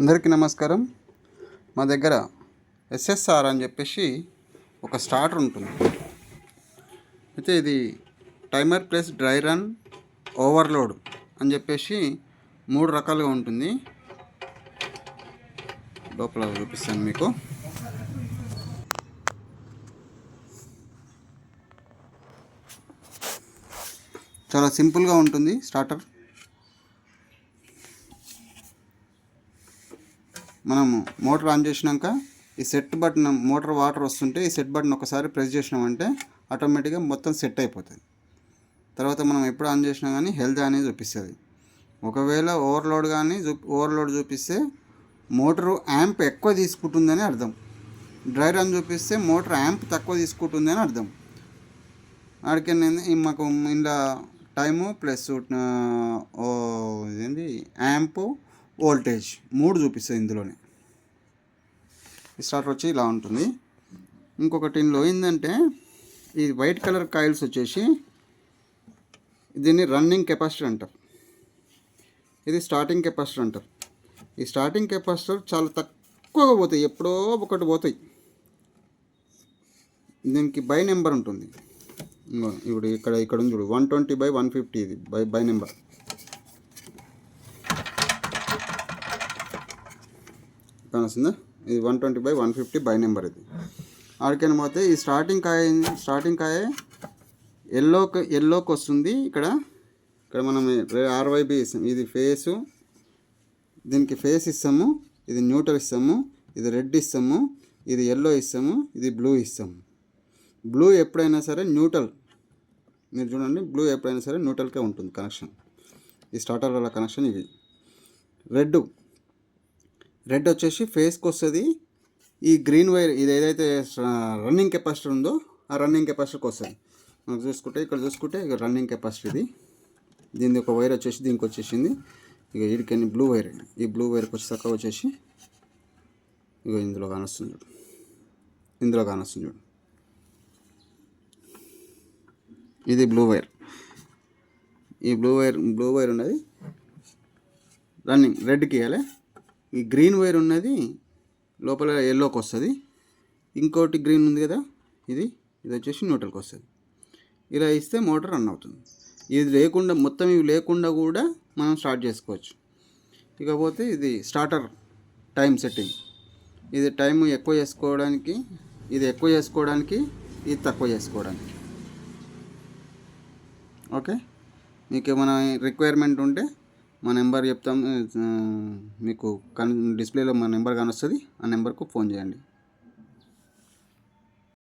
అందరికీ నమస్కారం. మా దగ్గర ఎస్ఎస్ఆర్ అని చెప్పేసి ఒక స్టార్టర్ ఉంటుంది. అయితే ఇది timer plus dry run overload అని చెప్పేసి మూడు రకాలుగా ఉంటుంది. లోపల చూపిస్తాను మీకు. చాలా సింపుల్గా ఉంటుంది స్టార్టర్. మనము మోటార్ ఆన్ చేసినాక ఈ సెట్ బటన్ మోటార్ వాటర్ వస్తుంటే ఈ సెట్ బటన్ ఒకసారి ప్రెస్ చేసినామంటే ఆటోమేటిక్గా మొత్తం సెట్ అయిపోతుంది. తర్వాత మనం ఎప్పుడు ఆన్ చేసినా కానీ హెల్త్ అనేది చూపిస్తుంది. ఒకవేళ ఓవర్లోడ్ కానీ చూ ఓవర్లోడ్ చూపిస్తే మోటారు యాంప్ ఎక్కువ తీసుకుంటుందని అర్థం. డ్రై రన్ చూపిస్తే మోటార్ యాంప్ తక్కువ తీసుకుంటుందని అర్థం. ఆడికి మాకు ఇంట్లో టైము ప్లస్ ఇదేంటి యాంపు వోల్టేజ్ మూడు చూపిస్తుంది ఇందులోనే. స్టార్టర్ వచ్చి ఇలా ఉంటుంది. ఇంకొకటి ఇందులో ఏంటంటే ఈ వైట్ కలర్ కాయిల్స్ వచ్చేసి దీన్ని రన్నింగ్ కెపాసిటర్ అంటారు. ఇది స్టార్టింగ్ కెపాసిటర్ అంటారు. ఈ స్టార్టింగ్ కెపాసిటర్ చాలా తక్కువగా పోతాయి ఎప్పుడో ఒకటి పోతాయి. దీనికి బై నెంబర్ ఉంటుంది. ఇప్పుడు ఇక్కడ ఇక్కడ ఉంది చూడు one twenty by one fifty ఇది బై బై నెంబర్. కానొస్తుందా ఇది one twenty by one fifty by number ఇది. ఆడికైనా పోతే ఈ స్టార్టింగ్ కాయ స్టార్టింగ్ కాయ ఎల్లోకి ఎల్లోకి వస్తుంది ఇక్కడ. ఇక్కడ మనం ఆర్వైబి ఇస్తాం. ఇది ఫేసు దీనికి ఫేస్ ఇస్తాము. ఇది న్యూట్రల్ ఇస్తాము. ఇది రెడ్ ఇస్తాము. ఇది ఎల్లో ఇస్తాము. ఇది బ్లూ ఇస్తాము. బ్లూ ఎప్పుడైనా సరే న్యూట్రల్ మీరు చూడండి బ్లూ ఎప్పుడైనా సరే న్యూట్రల్కే ఉంటుంది కనెక్షన్ ఈ స్టార్టర్ వల్ల కనెక్షన్ ఇవి. రెడ్ రెడ్ వచ్చేసి ఫేస్కి వస్తుంది. ఈ గ్రీన్ వైర్ ఇది ఏదైతే రన్నింగ్ కెపాసిటర్ ఉందో ఆ రన్నింగ్ కెపాసిటర్కి వస్తుంది. మనం చూసుకుంటే ఇక్కడ చూసుకుంటే రన్నింగ్ కెపాసిటీ ఇది. దీని ఒక వైర్ వచ్చేసి దీనికి వచ్చేసింది. ఇక వీడికని బ్లూ వైర్ ఈ బ్లూ వైర్కి వచ్చేసాక వచ్చేసి ఇక ఇందులో కానొస్తుంది చూడు. ఇందులో కానొస్తుంది చూడు. ఇది బ్లూ వైర్ ఈ బ్లూ వైర్ బ్లూ వైర్ ఉన్నది. రన్నింగ్ రెడ్కి ఇవ్వాలి. ఈ గ్రీన్ వైర్ ఉన్నది లోపల ఎల్లోకి వస్తుంది. ఇంకోటి గ్రీన్ ఉంది కదా ఇది ఇది వచ్చేసి న్యూట్రల్కి వస్తుంది. ఇలా ఇస్తే మోటార్ రన్ అవుతుంది. ఇది లేకుండా మొత్తం ఇవి లేకుండా కూడా మనం స్టార్ట్ చేసుకోవచ్చు. ఇకపోతే ఇది స్టార్టర్ టైం సెట్టింగ్ ఇది టైం ఎక్కువ చేసుకోవడానికి ఇది ఎక్కువ చేసుకోవడానికి ఇది తక్కువ చేసుకోవడానికి. ఓకే మీకు ఏమైనా రిక్వైర్మెంట్ ఉంటే మా నెంబర్ చెప్తాం మీకు కన్ డిస్ప్లేలో మా నెంబర్ కానొస్తుంది ఆ నెంబర్కు ఫోన్ చేయండి.